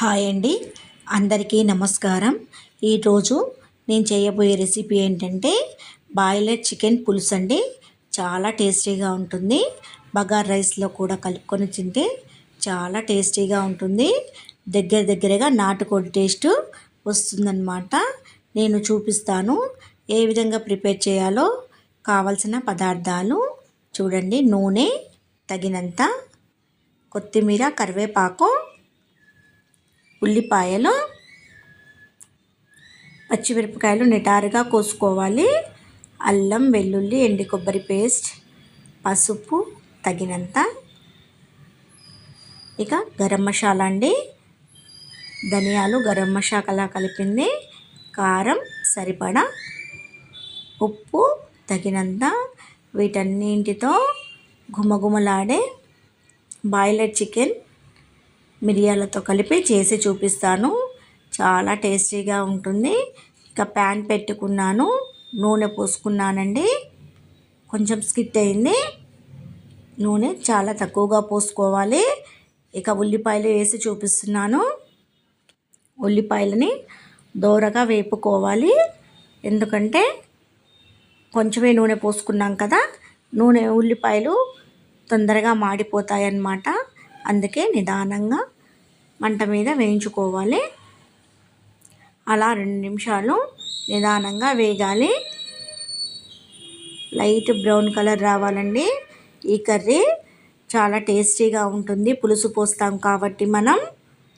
Hi అండి. అందరికీ నమస్కారం. ఈరోజు నేను చేయబోయే రెసిపీ ఏంటంటే బాయిలర్ చికెన్ పులుసు అండి. చాలా టేస్టీగా ఉంటుంది. బగార్ రైస్లో కూడా కలుపుకొని తింటే చాలా టేస్టీగా ఉంటుంది. దగ్గర దగ్గరగా నాటుకోడి టేస్ట్ వస్తుందన్నమాట. నేను చూపిస్తాను ఏ విధంగా ప్రిపేర్ చేయాలో. కావలసిన పదార్థాలు చూడండి. నూనె తగినంత కొత్తిమీర కరివేపాకు ఉల్లిపాయలు పచ్చిమిరపకాయలు నిటారుగా కోసుకోవాలి. అల్లం వెల్లుల్లి ఎండి కొబ్బరి పేస్ట్ పసుపు తగినంత. ఇక గరం మసాలా అండి. ధనియాలు గరం మసాలా కలిపింది. కారం సరిపడా. ఉప్పు తగినంత. వీటన్నింటితో గుమగుమలాడే బాయిలర్ చికెన్ మిరియాలతో కలిపి చేసి చూపిస్తాను. చాలా టేస్టీగా ఉంటుంది. ఇంకా ప్యాన్ పెట్టుకున్నాను. నూనె పోసుకున్నానండి. కొంచెం స్కిట్ అయింది. నూనె చాలా తక్కువగా పోసుకోవాలి. ఇక ఉల్లిపాయలు వేసి చూపిస్తున్నాను. ఉల్లిపాయలని దోరగా వేపుకోవాలి. ఎందుకంటే కొంచెమే నూనె పోసుకున్నాం కదా నూనె ఉల్లిపాయలు తొందరగా మాడిపోతాయి అన్నమాట అందుకే నిదానంగా మంట మీద వేయించుకోవాలి. అలా రెండు నిమిషాలు నిదానంగా వేగాలి. లైట్ బ్రౌన్ కలర్ రావాలండి. ఈ కర్రీ చాలా టేస్టీగా ఉంటుంది. పులుసు పోస్తాం కాబట్టి మనం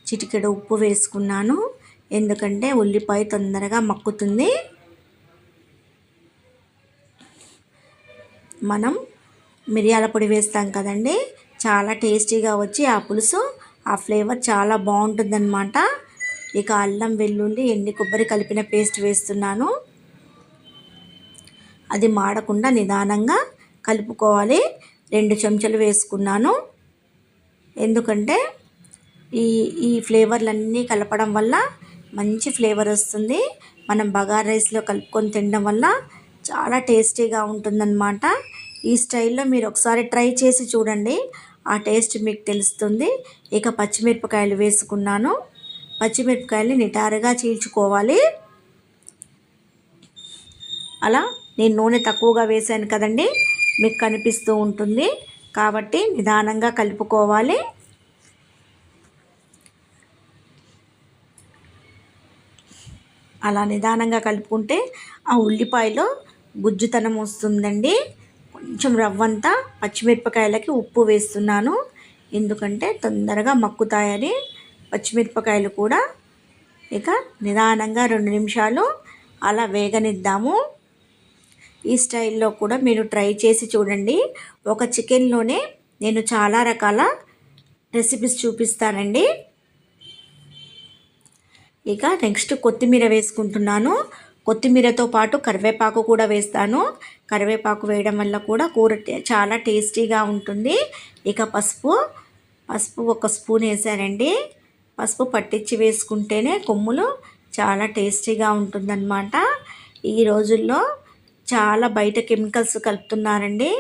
చిటికెడు ఉప్పు వేసుకున్నాను. ఎందుకంటే ఉల్లిపాయ తొందరగా మక్కుతుంది. మనం మిరియాల పొడి వేస్తాం కదండి. చాలా టేస్టీగా వచ్చి ఆ పులుసు ఆ ఫ్లేవర్ చాలా బాగుంటుందన్నమాట. ఇక అల్లం వెల్లుల్లి ఎండి కొబ్బరి కలిపిన పేస్ట్ వేస్తున్నాను. అది మాడకుండా నిదానంగా కలుపుకోవాలి. రెండు చెంచాలు వేసుకున్నాను. ఎందుకంటే ఈ ఈ ఫ్లేవర్లన్నీ కలపడం వల్ల మంచి ఫ్లేవర్ వస్తుంది. మనం బగార్ రైస్లో కలుపుకొని తినడం వల్ల చాలా టేస్టీగా ఉంటుందన్నమాట. ఈ స్టైల్లో మీరు ఒకసారి ట్రై చేసి చూడండి. ఆ టేస్ట్ మీకు తెలుస్తుంది. ఇక పచ్చిమిరపకాయలు వేసుకున్నాను. పచ్చిమిరపకాయలు నిటారుగా చీల్చుకోవాలి. అలా నేను నూనె తక్కువగా వేసాను కదండి. మీకు కనిపిస్తూ ఉంటుంది. కాబట్టి నిదానంగా కలుపుకోవాలి. అలా నిదానంగా కలుపుకుంటే ఆ ఉల్లిపాయలో గుజ్జుతనం వస్తుందండి. కొంచెం రవ్వంతా పచ్చిమిరపకాయలకి ఉప్పు వేస్తున్నాను. ఎందుకంటే తొందరగా మక్కుతాయని పచ్చిమిరపకాయలు కూడా. ఇక నిదానంగా రెండు నిమిషాలు అలా వేగనిద్దాము. ఈ స్టైల్లో కూడా మీరు ట్రై చేసి చూడండి. ఒక చికెన్లోనే నేను చాలా రకాల రెసిపీస్ చూపిస్తానండి. ఇక నెక్స్ట్ కొత్తిమీర వేసుకుంటున్నాను. కొత్తిమీరతో పాటు కరివేపాకు కూడా వేస్తాను. కరివేపాకు వేయడం వల్ల కూడా కూర చాలా టేస్టీగా ఉంటుంది. ఇక పసుపు పసుపు ఒక స్పూన్ వేసానండి. పసుపు పట్టించి వేసుకుంటేనే కొమ్ములు చాలా టేస్టీగా ఉంటుందన్నమాట. ఈ రోజుల్లో చాలా బయట కెమికల్స్ కలుపుతున్నారండి.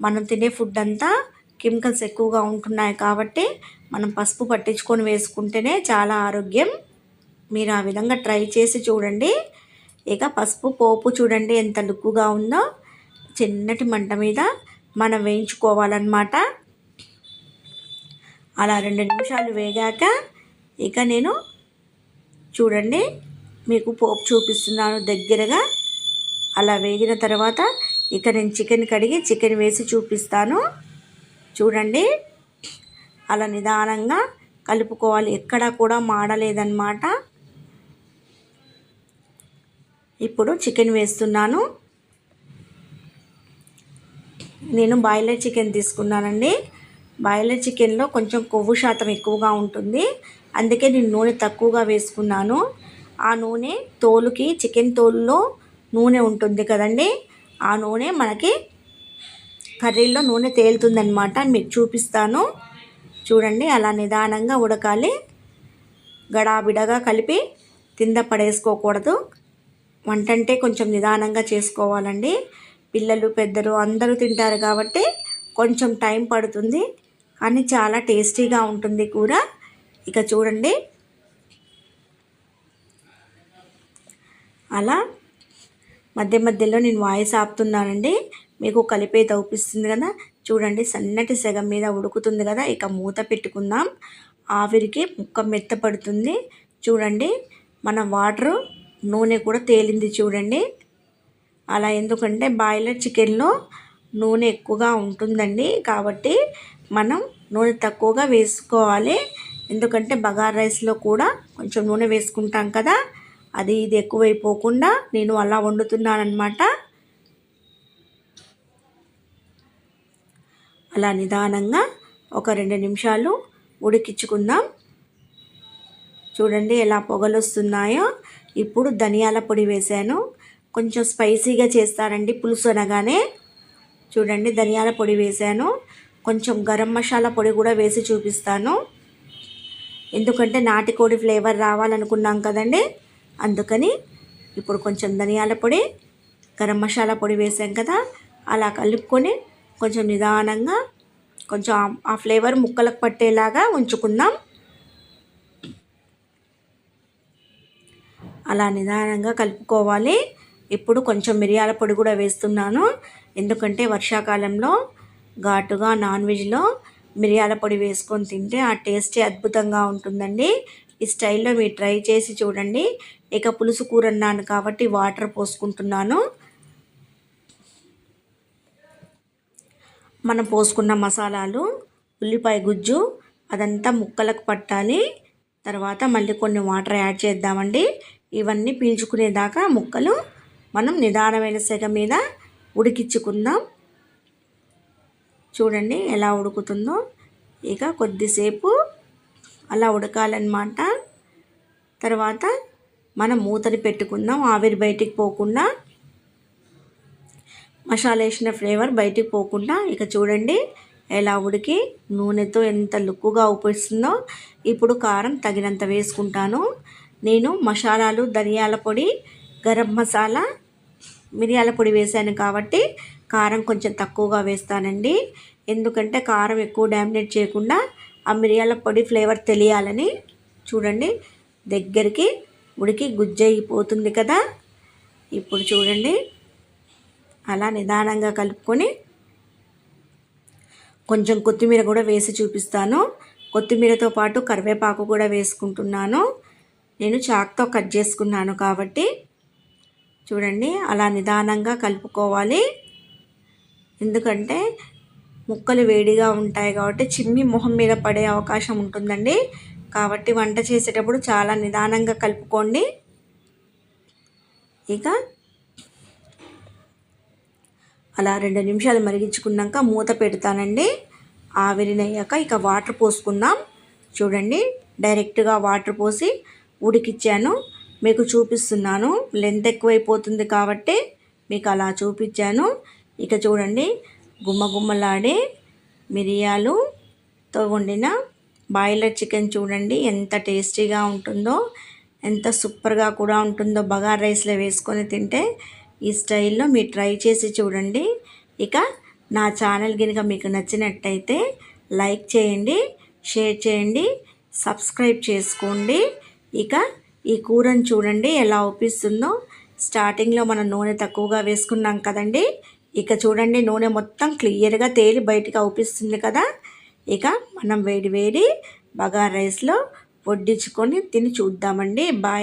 మనం తినే ఫుడ్ అంతా కెమికల్స్ ఎక్కువగా ఉంటున్నాయి కాబట్టి మనం పసుపు పట్టించుకొని వేసుకుంటేనే చాలా ఆరోగ్యం. మీరు ఆ విధంగా ట్రై చేసి చూడండి. ఇక పసుపు పోపు చూడండి ఎంత లుక్కుగా ఉందో. చిన్నటి మంట మీద మనం వేయించుకోవాలన్నమాట. అలా రెండు నిమిషాలు వేగాక ఇక నేను చూడండి మీకు పోపు చూపిస్తున్నాను దగ్గరగా. అలా వేగిన తర్వాత ఇక నేను చికెన్ కడిగి చికెన్ వేసి చూపిస్తాను. చూడండి అలా నిదానంగా కలుపుకోవాలి. ఎక్కడా కూడా మాడలేదన్నమాట. ఇప్పుడు చికెన్ వేస్తున్నాను. నేను బాయిలర్ చికెన్ తీసుకున్నానండి. బాయిలర్ చికెన్లో కొంచెం కొవ్వు శాతం ఎక్కువగా ఉంటుంది. అందుకే నేను నూనె తక్కువగా వేసుకున్నాను. ఆ నూనె తోలుకి చికెన్ తోలులో నూనె ఉంటుంది కదండి. ఆ నూనె మనకి కర్రీలో నూనె తేలుతుందనమాట మీకు చూపిస్తాను. చూడండి అలా నిదానంగా ఉడకాలి. గడాబిడగా కలిపి కింద పడేసుకోకూడదు. వంట అంటే కొంచెం నిదానంగా చేసుకోవాలండి. పిల్లలు పెద్దలు అందరూ తింటారు కాబట్టి కొంచెం టైం పడుతుంది. కానీ చాలా టేస్టీగా ఉంటుంది కూర. ఇక చూడండి. అలా మధ్య మధ్యలో నేను వాయిస్ ఆపుతున్నానండి. మీకు కలిపే తవ్పిస్తుంది కదా. చూడండి సన్నటి సెగ మీద ఉడుకుతుంది కదా. ఇక మూత పెట్టుకుందాం. ఆవిరికి ముక్క మెత్తపడుతుంది. చూడండి మన వాటరు నూనె కూడా తేలింది చూడండి. అలా ఎందుకంటే బాయిలర్ చికెన్లో నూనె ఎక్కువగా ఉంటుందండి కాబట్టి మనం నూనె తక్కువగా వేసుకోవాలి. ఎందుకంటే బగార్ రైస్లో కూడా కొంచెం నూనె వేసుకుంటాం కదా. అది ఇది ఎక్కువైపోకుండా నేను అలా వండుతున్నానమాట అలా నిదానంగా ఒక రెండు నిమిషాలు ఉడికించుకుందాం. చూడండి ఎలా పొగలు వస్తున్నాయో ఇప్పుడు ధనియాల పొడి వేశాను. కొంచెం స్పైసీగా చేస్తానండి పులుసు అనగానే. చూడండి ధనియాల పొడి వేశాను. కొంచెం గరం మసాలా పొడి కూడా వేసి చూపిస్తాను. ఎందుకంటే నాటికోడి ఫ్లేవర్ రావాలనుకున్నాం కదండి. అందుకని ఇప్పుడు కొంచెం ధనియాల పొడి గరం మసాలా పొడి వేసాం కదా. అలా కలుపుకొని కొంచెం నిదానంగా కొంచెం ఆ ఫ్లేవర్ ముక్కలకు పట్టేలాగా ఉంచుకుందాం. అలా నిదానంగా కలుపుకోవాలి. ఇప్పుడు కొంచెం మిరియాల పొడి కూడా వేస్తున్నాను. ఎందుకంటే వర్షాకాలంలో ఘాటుగా నాన్ వెజ్లో మిరియాల పొడి వేసుకొని తింటే ఆ టేస్టే అద్భుతంగా ఉంటుందండి. ఈ స్టైల్లో మీరు ట్రై చేసి చూడండి. ఇక పులుసు కూర అన్నాను కాబట్టి వాటర్ పోసుకుంటున్నాను. మనం పోసుకున్న మసాలాలు ఉల్లిపాయ గుజ్జు అదంతా ముక్కలకు పట్టాలి. తర్వాత మళ్ళీ కొన్ని వాటర్ యాడ్ చేద్దామండి. ఇవన్నీ పీల్చుకునేదాకా ముక్కలు మనం నిదానమైన సెగ మీద ఉడికించుకుందాం. చూడండి ఎలా ఉడుకుతుందో. ఇక కొద్దిసేపు అలా ఉడకాలన్నమాట. తర్వాత మనం మూతని పెట్టుకుందాం. ఆవిరి బయటికి పోకుండా మసాలా వేసిన ఫ్లేవర్ బయటికి పోకుండా ఇక చూడండి ఎలా ఉడికి నూనెతో ఎంత లుక్కుగా ఊపిస్తుందో ఇప్పుడు కారం తగినంత వేసుకుంటాను. నేను మసాలాలు ధనియాల పొడి గరం మసాలా మిరియాల పొడి వేసాను కాబట్టి కారం కొంచెం తక్కువగా వేస్తానండి. ఎందుకంటే కారం ఎక్కువ డామినేట్ చేయకుండా ఆ మిరియాల పొడి ఫ్లేవర్ తెలియాలని చూడండి. దగ్గరికి ఉడికి గుజ్జయిపోతుంది కదా. ఇప్పుడు చూడండి. అలా నిదానంగా కలుపుకొని కొంచెం కొత్తిమీర కూడా వేసి చూపిస్తాను. కొత్తిమీరతో పాటు కరివేపాకు కూడా వేసుకుంటున్నాను. నేను చాక్తో కట్ చేసుకున్నాను కాబట్టి చూడండి అలా నిదానంగా కలుపుకోవాలి. ఎందుకంటే ముక్కలు వేడిగా ఉంటాయి కాబట్టి చిమ్మి మొహం మీద పడే అవకాశం ఉంటుందండి. కాబట్టి వంట చేసేటప్పుడు చాలా నిదానంగా కలుపుకోండి. ఇక అలా రెండు నిమిషాలు మరిగించుకున్నాక మూత పెడతానండి. ఆవిరినయ్యాక ఇక వాటర్ పోసుకుందాం. చూడండి డైరెక్ట్గా వాటర్ పోసి ఉడికిచ్చాను. మీకు చూపిస్తున్నాను. లెంత్ ఎక్కువైపోతుంది కాబట్టి మీకు అలా చూపించాను. ఇక చూడండి. గుమ్మగుమ్మలాడే మిరియాలుతో వండిన బాయిలర్ చికెన్ చూడండి. ఎంత టేస్టీగా ఉంటుందో ఎంత సూపర్గా కూడా ఉంటుందో బగార్ రైస్లో వేసుకొని తింటే ఈ స్టైల్లో మీరు ట్రై చేసి చూడండి. ఇక నా ఛానల్ కనుక మీకు నచ్చినట్టయితే లైక్ చేయండి షేర్ చేయండి సబ్స్క్రైబ్ చేసుకోండి. ఇక ఈ కూరను చూడండి ఎలా ఒప్పిస్తుందో. స్టార్టింగ్లో మనం నూనె తక్కువగా వేసుకున్నాం కదండి. ఇక చూడండి నూనె మొత్తం క్లియర్గా తేలి బయటకు అవుపిస్తుంది కదా. ఇక మనం వేడి వేడి బగార్ రైస్లో వడ్డించుకొని తిని చూద్దామండి. బాయ్.